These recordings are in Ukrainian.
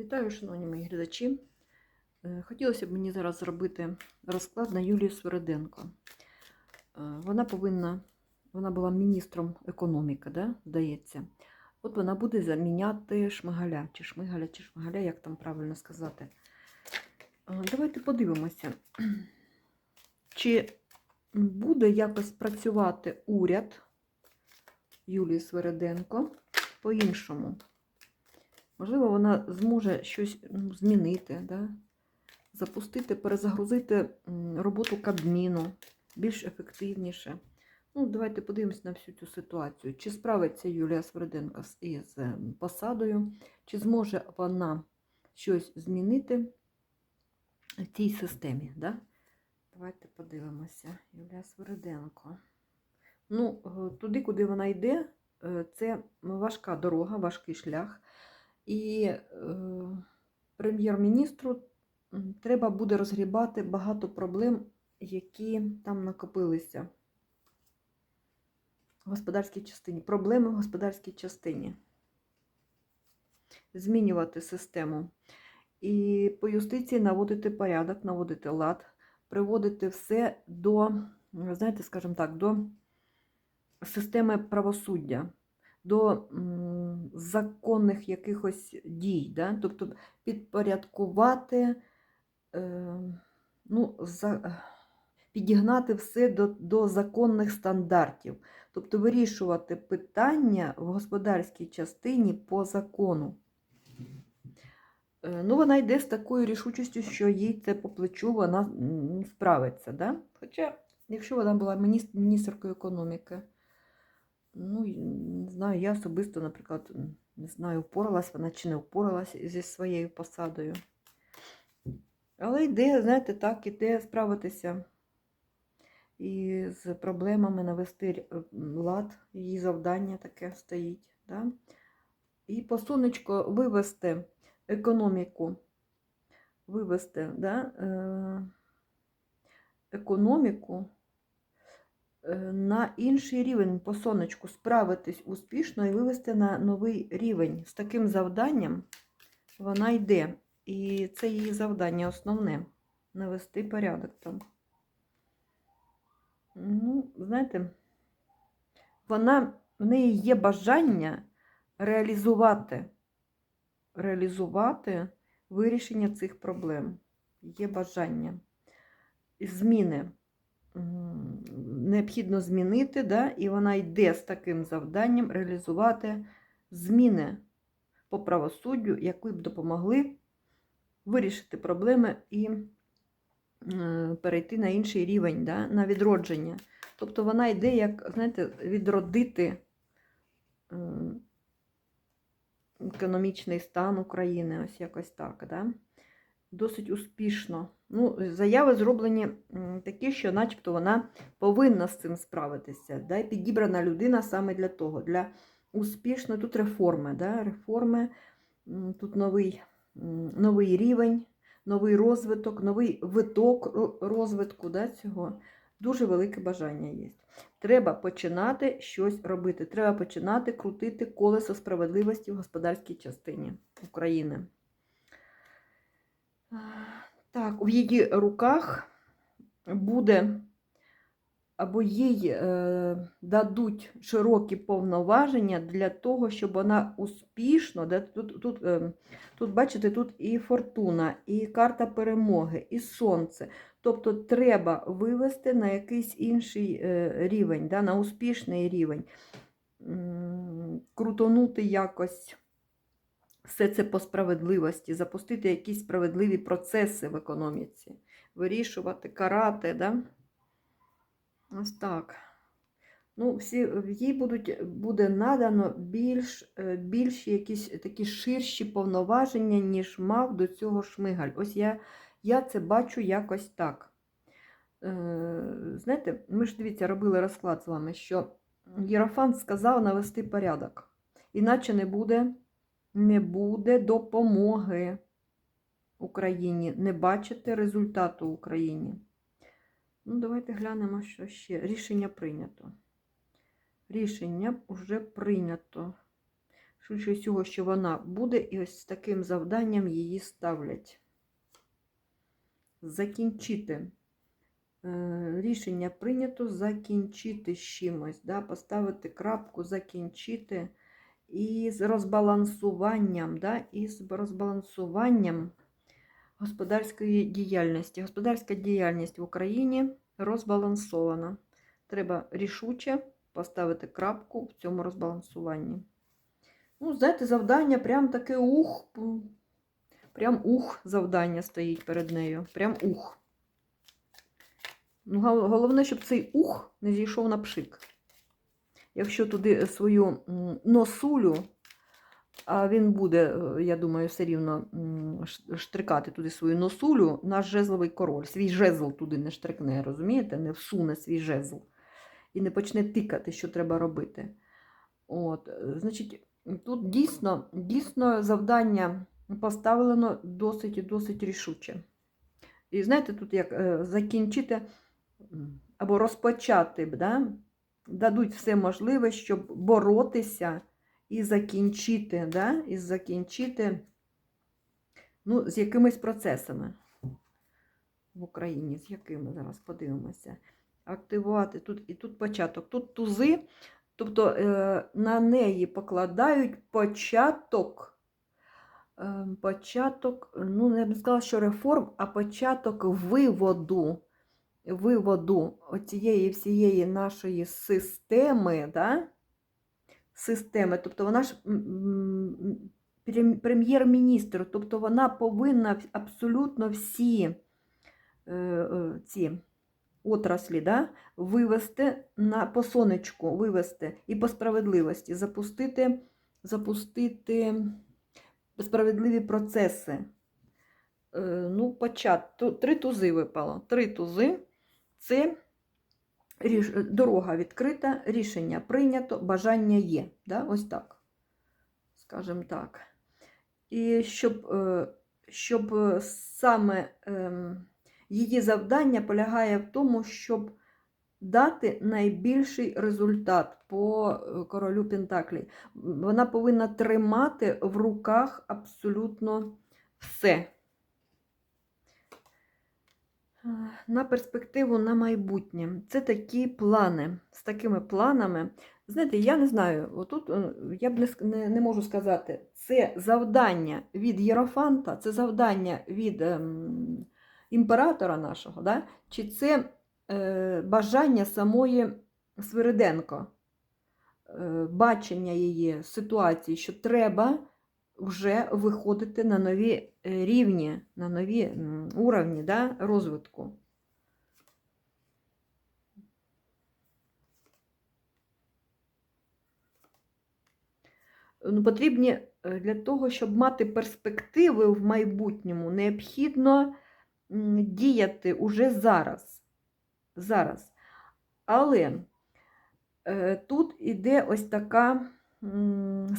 Вітаю, шановні мої глядачі. Е, Хотілося б мені зараз зробити розклад на Юлію Свериденко. Е, Вона повинна, вона була міністром економіки, да, здається. От вона буде заміняти Шмигаля, чи Шмигаля, чи Шмигаля, як там правильно сказати. Е, Давайте подивимося, чи буде якось працювати уряд Юлії Свериденко по-іншому. Можливо, вона зможе щось ну, змінити, да? запустити, перезагрузити роботу Кабміну більш ефективніше. Ну, давайте подивимось на всю цю ситуацію. Чи справиться Юлія Сверденко із е, посадою, чи зможе вона щось змінити в цій системі? Да? Давайте подивимося. Юлія Сверденко. Ну, е, туди, куди вона йде, е, це важка дорога, важкий шлях. І е, прем'єр-міністру треба буде розгрібати багато проблем, які там накопилися в господарській частині. Проблеми в господарській частині. Змінювати систему. І по юстиції наводити порядок, наводити лад, приводити все до, знаєте, скажімо так, до системи правосуддя до законних якихось дій, да? тобто підпорядкувати, е, ну, за, підігнати все до, до законних стандартів, тобто вирішувати питання в господарській частині по закону. Е, Ну, вона йде з такою рішучістю, що їй це по плечу вона справиться. Да? Хоча, якщо вона була міністр, міністеркою економіки, Ну, не знаю, я особисто, наприклад, не знаю, впоралась вона чи не впоралась зі своєю посадою. Але йде, знаєте, так, іде справитися і з проблемами навести лад, її завдання таке стоїть. Да? І по сонечко вивести економіку, вивести да, е, економіку е, на інший рівень по сонечку справитись успішно і вивести на новий рівень. З таким завданням вона йде. І це її завдання основне навести порядок там. Ну, знаєте, вона, в неї є бажання реалізувати, реалізувати вирішення цих проблем. Є бажання. Зміни необхідно змінити, да? і вона йде з таким завданням реалізувати зміни по правосуддю, які б допомогли вирішити проблеми і перейти на інший рівень, да? на відродження. Тобто вона йде, як, знаєте, відродити економічний стан України, ось якось так. Да? Досить успішно. Ну, заяви зроблені такі, що начебто вона повинна з цим справитися. Да? Підібрана людина саме для того. Для успішної тут реформи. Да? Реформи, тут новий, новий рівень, новий розвиток, новий виток розвитку да, цього. Дуже велике бажання є. Треба починати щось робити. Треба починати крутити колесо справедливості в господарській частині України. Так, у її руках буде або їй е, дадуть широкі повноваження для того, щоб вона успішно, де тут, тут, е, тут, бачите, тут і фортуна, і карта перемоги, і сонце. Тобто треба вивести на якийсь інший е, рівень, да, на успішний рівень, крутонути якось все це по справедливості, запустити якісь справедливі процеси в економіці, вирішувати, карати. Да? Ось так. Ну, всі, їй будуть, буде надано більш, е, більші якісь такі ширші повноваження, ніж мав до цього шмигаль. Ось я, я це бачу якось так. Е, знаєте, ми ж дивіться, робили розклад з вами, що Єрофант сказав навести порядок. Іначе не буде не буде допомоги Україні, не бачите результату Україні. Ну, давайте глянемо, що ще. Рішення прийнято. Рішення вже прийнято. Швидше всього, що вона буде, і ось з таким завданням її ставлять. Закінчити. Е, Рішення прийнято закінчити з чимось, да? поставити крапку, закінчити і з розбалансуванням, да? і з розбалансуванням господарської діяльності. Господарська діяльність в Україні розбалансована. Треба рішуче поставити крапку в цьому розбалансуванні. Ну, знаєте, завдання прям таке ух. Прям ух завдання стоїть перед нею. Прям ух. Ну, головне, щоб цей ух не зійшов на пшик. Якщо туди свою носулю, а він буде, е, я думаю, все рівно штрикати туди свою носулю, наш жезловий король. Свій жезл туди не штрикне, розумієте? Не всуне свій жезл. І не почне тикати, що треба робити. От, е, значить, тут дійсно, дійсно завдання поставлено досить і досить рішуче. І знаєте, тут як е, закінчити або розпочати, да? Дадуть все можливе, щоб боротися і закінчити, да? і закінчити ну, з якимись процесами в Україні. З якими зараз подивимося. Активувати тут і тут початок. Тут тузи, тобто е, на неї покладають початок. е, Початок, ну, я б сказала, що реформ, а початок виводу, виводу оцієї всієї нашої системи, да? системи. Тобто вона ж прем'єр-міністр, тобто вона повинна абсолютно всі е, е, ці отраслі да, вивести на по сонечку, вивести і по справедливості, запустити, запустити справедливі процеси. Е, ну, почат, три тузи випало. Три тузи це дорога відкрита, рішення прийнято, бажання є. Да? Ось так. Скажімо так. І щоб, е, щоб е, саме ем, її завдання полягає в тому, щоб дати найбільший результат по е, королю Пентаклі. Вона повинна тримати в руках абсолютно все. На перспективу на майбутнє. Це такі плани. З такими планами. Знаєте, я не знаю, отут е, я б не, не, не можу сказати, це завдання від Єрофанта, це завдання від ем, імператора нашого, да? чи це е, бажання самої Свириденко, е, бачення її ситуації, що треба вже виходити на нові е, рівні, на нові уровні да, розвитку. Ну, потрібні е, для того, щоб мати перспективи в майбутньому, необхідно діяти уже зараз. зараз. Але е, тут іде ось така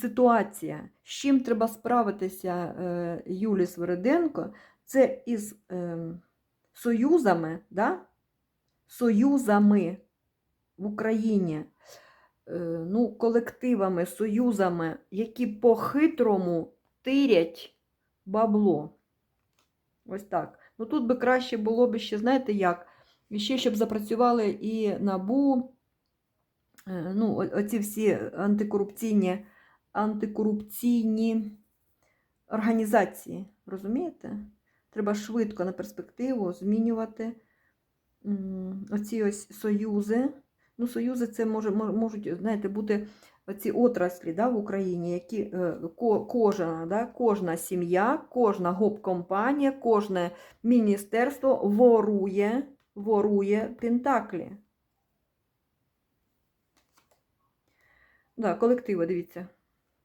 ситуація. З чим треба справитися е, Юлі Свириденко, це із е, союзами, да? союзами в Україні, е, ну, колективами, союзами, які по-хитрому тирять бабло. Ось так. Ну тут би краще було б ще, знаєте як, ще щоб запрацювали і НАБУ, ну, оці всі антикорупційні, антикорупційні організації. Розумієте? Треба швидко на перспективу змінювати оці ось союзи. Ну, союзи це може, можуть, знаєте, бути оці отраслі да, в Україні, які е, ко- кожна, да, кожна сім'я, кожна гоп-компанія, кожне міністерство ворує, ворує пентаклі. Да, колективи, дивіться.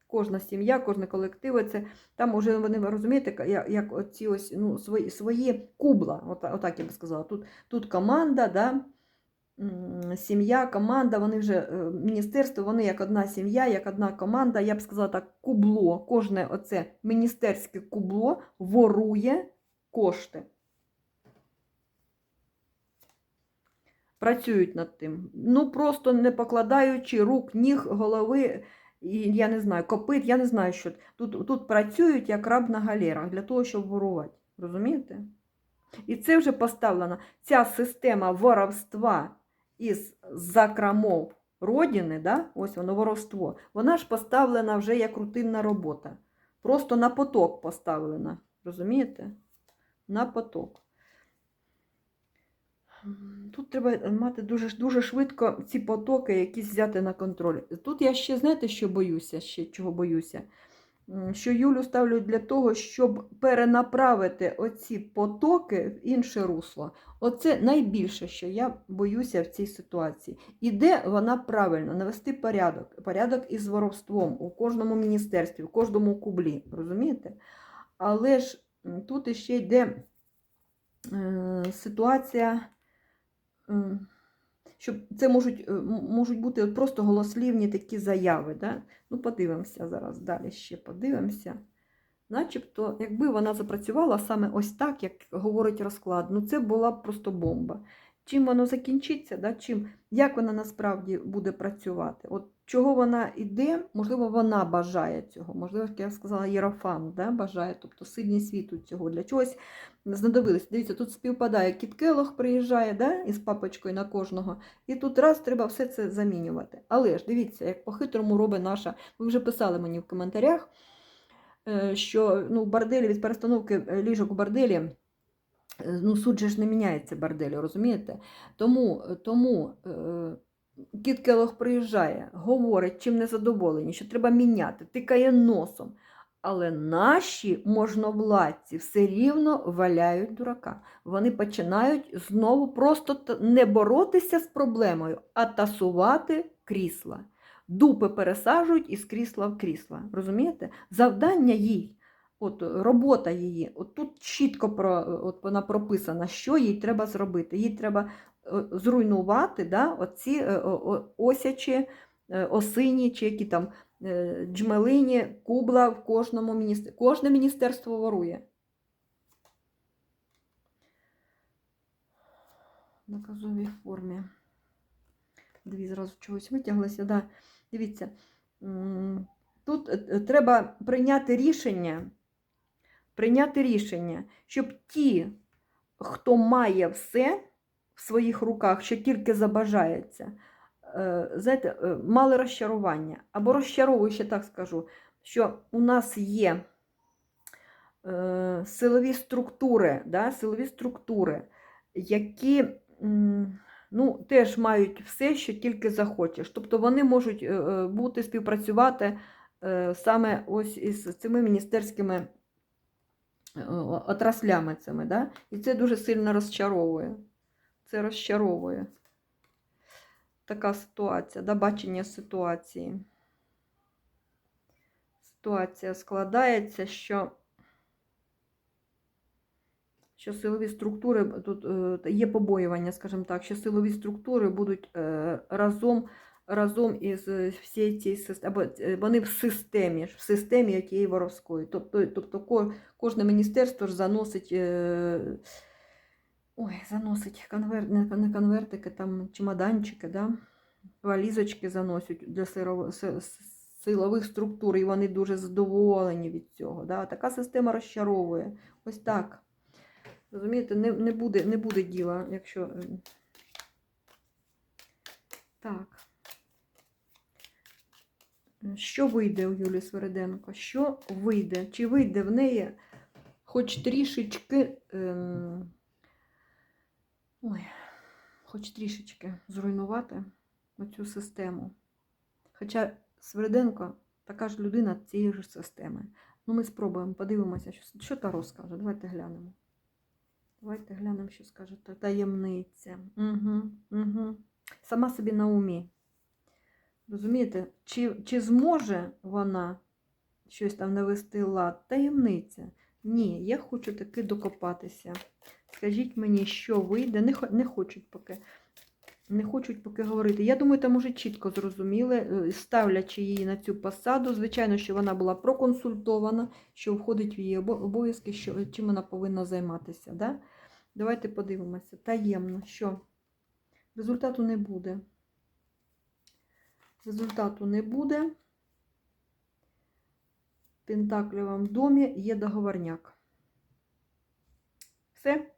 Кожна сім'я, кожне колективи, це там уже вони розумієте, як, як оці ось ну, свої, свої кубла, от, отак я би сказала. Тут, тут команда, да, сім'я, команда, вони вже е, міністерство, вони як одна сім'я, як одна команда. Я б сказала так, кубло, кожне оце міністерське кубло ворує кошти. Працюють над тим. Ну просто не покладаючи рук, ніг, голови і я не знаю, копит, я не знаю, що тут, тут працюють як раб на галерах для того, щоб ворувати. Розумієте? І це вже поставлено. Ця система воровства із закромов родини, да? ось воно воровство, вона ж поставлена вже як рутинна робота. Просто на поток поставлена. Розумієте? На поток. Тут треба мати дуже, дуже швидко ці потоки якісь взяти на контроль. Тут я ще, знаєте, що боюся, ще чого боюся? Що Юлю ставлю для того, щоб перенаправити оці потоки в інше русло. Оце найбільше, що я боюся в цій ситуації. Іде вона правильно навести порядок. Порядок із воровством у кожному міністерстві, у кожному кублі. Розумієте? Але ж тут іще йде е, ситуація, е, що це можуть, е, можуть бути просто голослівні такі заяви. Да? Ну, подивимося зараз, далі ще подивимося. Начебто, якби вона запрацювала саме ось так, як говорить розклад, ну це була б просто бомба. Чим воно закінчиться, да? Чим, як вона насправді буде працювати? От чого вона йде, можливо, вона бажає цього, можливо, як я сказала, Єрофан да? бажає, тобто сильні світу цього. Для чогось знадобилось. Дивіться, тут співпадає Кіт Келлог приїжджає да? із папочкою на кожного, і тут раз треба все це замінювати. Але ж дивіться, як по-хитрому робить наша, ви вже писали мені в коментарях е, що ну, борделі від перестановки е, ліжок у борделі, е, ну, суть же ж не міняється борделі, розумієте? Тому, тому Кіт Келох приїжджає, говорить, чим не задоволені, що треба міняти, тикає носом. Але наші можновладці все рівно валяють дурака. Вони починають знову просто не боротися з проблемою, а тасувати крісла дупи пересаджують із крісла в крісла. Розумієте? Завдання їй, от робота її, от тут чітко про, от вона прописана, що їй треба зробити. Їй треба зруйнувати да, оці е, осячі, е, осині чи які там е, джмелині, кубла в кожному міністерстві. Кожне міністерство ворує. Наказовій формі. Дві зразу чогось витяглися. Да. Дивіться, тут е, е, треба прийняти рішення, прийняти рішення, щоб ті, хто має все в своїх руках, що тільки забажається, е, знаєте, е, мали розчарування. Або розчаровую, ще так скажу, що у нас є е, силові структури, да, силові структури, які ну, теж мають все, що тільки захочеш. Тобто вони можуть бути, співпрацювати саме ось із цими міністерськими отраслями цими. Да? І це дуже сильно розчаровує. Це розчаровує. Така ситуація, да, бачення ситуації. Ситуація складається, що що силові структури тут е, є побоювання, скажімо так, що силові структури будуть е, разом разом із е, всією цією або вони в системі, в системі тієї воровської. Тобто, тобто кожне міністерство ж заносить. Е, Ой, заносить конвер... не конвертики, там чемоданчики, да? валізочки заносять для силових структур, і вони дуже задоволені від цього. Да? Така система розчаровує. Ось так. Розумієте, не, не, буде, не буде діла, якщо. е, Так. Що вийде у Юлії Свериденко? Що вийде? Чи вийде в неї хоч трішечки. Ем... Ой, хоч трішечки зруйнувати оцю систему. Хоча Свериденко така ж людина цієї ж системи. Ну, ми спробуємо, подивимося, що, що Таро скаже. Давайте глянемо. Давайте глянемо, що скаже та- таємниця. Угу, угу. Сама собі на умі. Розумієте, чи, чи зможе вона щось там навести лад? Таємниця. Ні, я хочу таки докопатися. Скажіть мені, що вийде. Не, не хочуть поки. Не хочуть поки говорити. Я думаю, там уже чітко зрозуміли, е, ставлячи її на цю посаду. Звичайно, що вона була проконсультована, що входить в її обов'язки, що, чим вона повинна займатися. Да? Давайте подивимося. Таємно, що результату не буде. Результату не буде. Пентаклевому домі є договорняк. Все.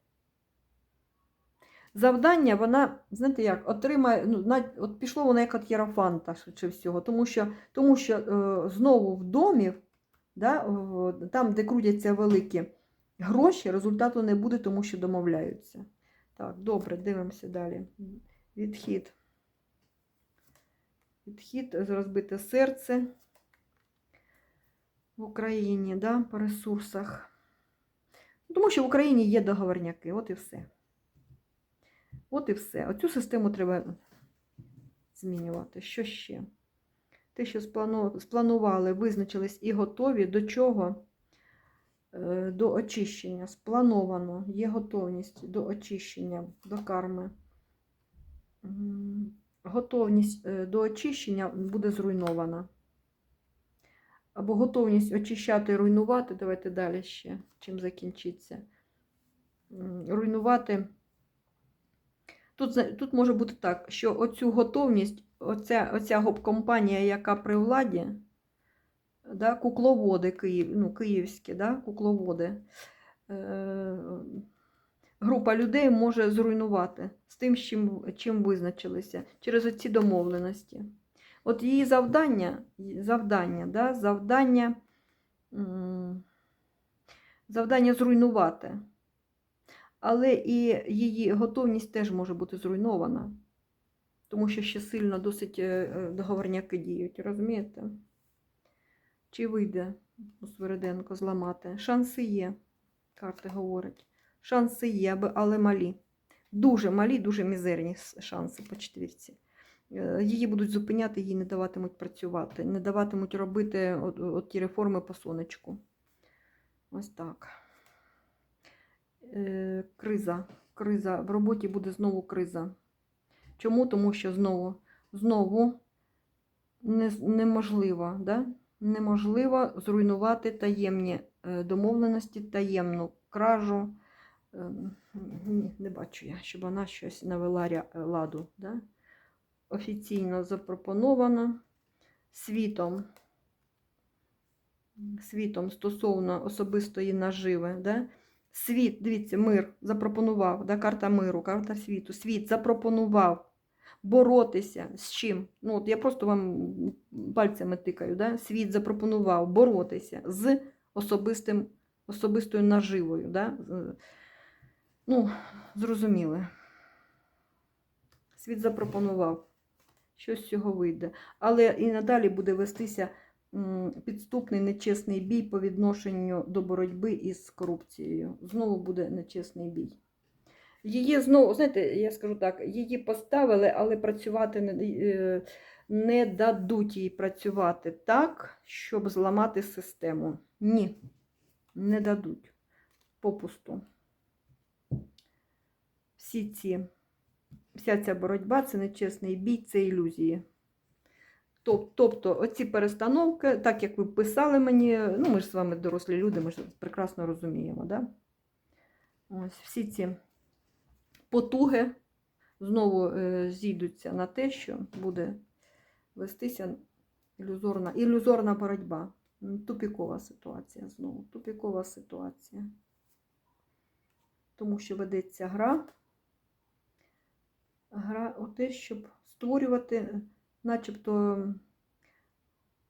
Завдання вона, знаєте як, отримає, ну, на- от пішло воно як от Єрофанта, швидше всього, тому що, тому що е, знову в домі, да, в- там, де крутяться великі гроші, результату не буде, тому що домовляються. Так, добре, дивимося далі. Відхід. Відхід розбите серце в Україні, да, по ресурсах. Тому що в Україні є договорняки, от і все. От і все. Оцю систему треба змінювати. Що ще? Те, що спланували, визначились і готові до чого? Е, До очищення. Сплановано, є готовність до очищення, до карми. Готовність е, до очищення буде зруйнована. Або готовність очищати руйнувати. Давайте далі ще, чим закінчиться. Руйнувати. Тут, тут може бути так, що оцю готовність, оця, оця гоп-компанія, яка при владі, да, кукловоди Київ, ну, київські, да, кукловоди, е, група людей може зруйнувати з тим, чим, чим визначилися, через оці домовленості. От її завдання, завдання, да, завдання, завдання зруйнувати. Але і її готовність теж може бути зруйнована, тому що ще сильно досить е, е, договорняки діють, розумієте? Чи вийде у Свириденко зламати? Шанси є, карти говорять. Шанси є, але малі. Дуже малі, дуже мізерні шанси по четвірці. Е, Її будуть зупиняти, їй не даватимуть працювати, не даватимуть робити от, от ті реформи по сонечку. Ось так. Е, криза. Криза. В роботі буде знову криза. Чому? Тому що знову, знову не, неможливо, да? неможливо зруйнувати таємні е, домовленості, таємну кражу. Е, Ні, не бачу я, щоб вона щось навела ладу. Да? Офіційно запропоновано світом, світом стосовно особистої наживи. Да? Світ, дивіться, мир запропонував, да, карта миру, карта світу. Світ запропонував боротися з чим? Ну, от я просто вам пальцями тикаю. Да? Світ запропонував боротися з особистим, особистою наживою. Да? Ну, зрозуміли. Світ запропонував, що з цього вийде. Але і надалі буде вестися підступний нечесний бій по відношенню до боротьби із корупцією. Знову буде нечесний бій. Її знову, знаєте, я скажу так, її поставили, але працювати не, е, не дадуть їй працювати так, щоб зламати систему. Ні, не дадуть. Попусту. Всі ці, вся ця боротьба це нечесний бій, це ілюзії. Тоб- Тобто, оці перестановки, так як ви писали мені, ну ми ж з вами дорослі люди, ми ж прекрасно розуміємо, да? Ось всі ці потуги знову е, зійдуться на те, що буде вестися ілюзорна, ілюзорна боротьба. Тупікова ситуація знову. Тупікова ситуація. Тому що ведеться гра. Гра о те, щоб створювати, начебто,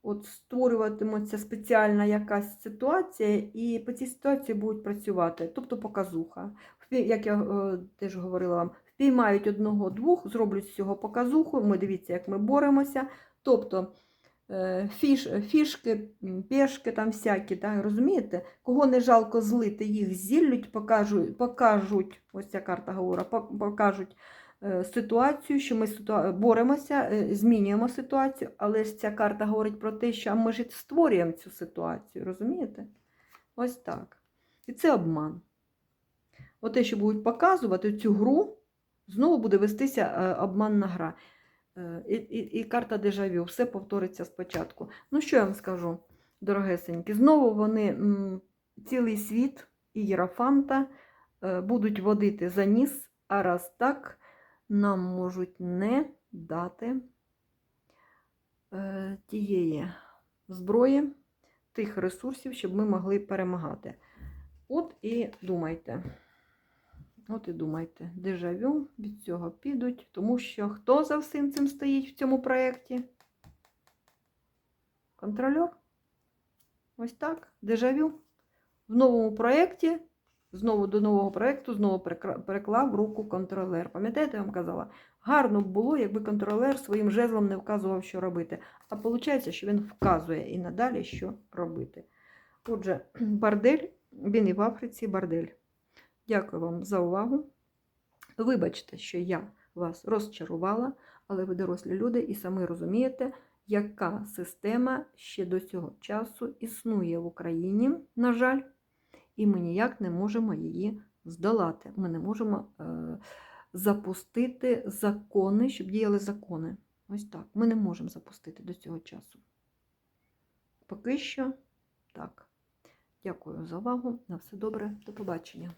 от створюватиметься спеціальна якась ситуація, і по цій ситуації будуть працювати, тобто показуха. Як я е, теж говорила вам, впіймають одного-двох, зроблять з цього показуху. Ми дивіться, як ми боремося. Тобто е, фіш, фішки, пешки там всякі, да, розумієте? Кого не жалко злити, їх зіллють, покажуть, покажуть ось ця карта говорить, покажуть ситуацію, що ми боремося, е, змінюємо ситуацію, але ж ця карта говорить про те, що ми ж створюємо цю ситуацію, розумієте? Ось так. І це обман. Оте, що будуть показувати цю гру, знову буде вестися е, обманна гра. Е, І, і, і карта дежавю, все повториться спочатку. Ну, що я вам скажу, дорогесенькі, знову вони цілий світ і Єрофанта е, будуть водити за ніс, а раз так нам можуть не дати е, тієї зброї, тих ресурсів, щоб ми могли перемагати. От і думайте. От і думайте, дежавю від цього підуть, тому що хто за всім цим стоїть в цьому проєкті? Контрольор? Ось так, дежавю. В новому проєкті, знову до нового проєкту, знову переклав руку контролер. Пам'ятаєте, я вам казала? Гарно б було, якби контролер своїм жезлом не вказував, що робити. А виходить, що він вказує і надалі, що робити. Отже, бордель, він і в Африці бордель. Дякую вам за увагу. Вибачте, що я вас розчарувала, але ви дорослі люди і самі розумієте, яка система ще до цього часу існує в Україні, на жаль, і ми ніяк не можемо її здолати. Ми не можемо е, запустити закони, щоб діяли закони. Ось так. Ми не можемо запустити до цього часу. Поки що так. Дякую за увагу. На все добре. До побачення.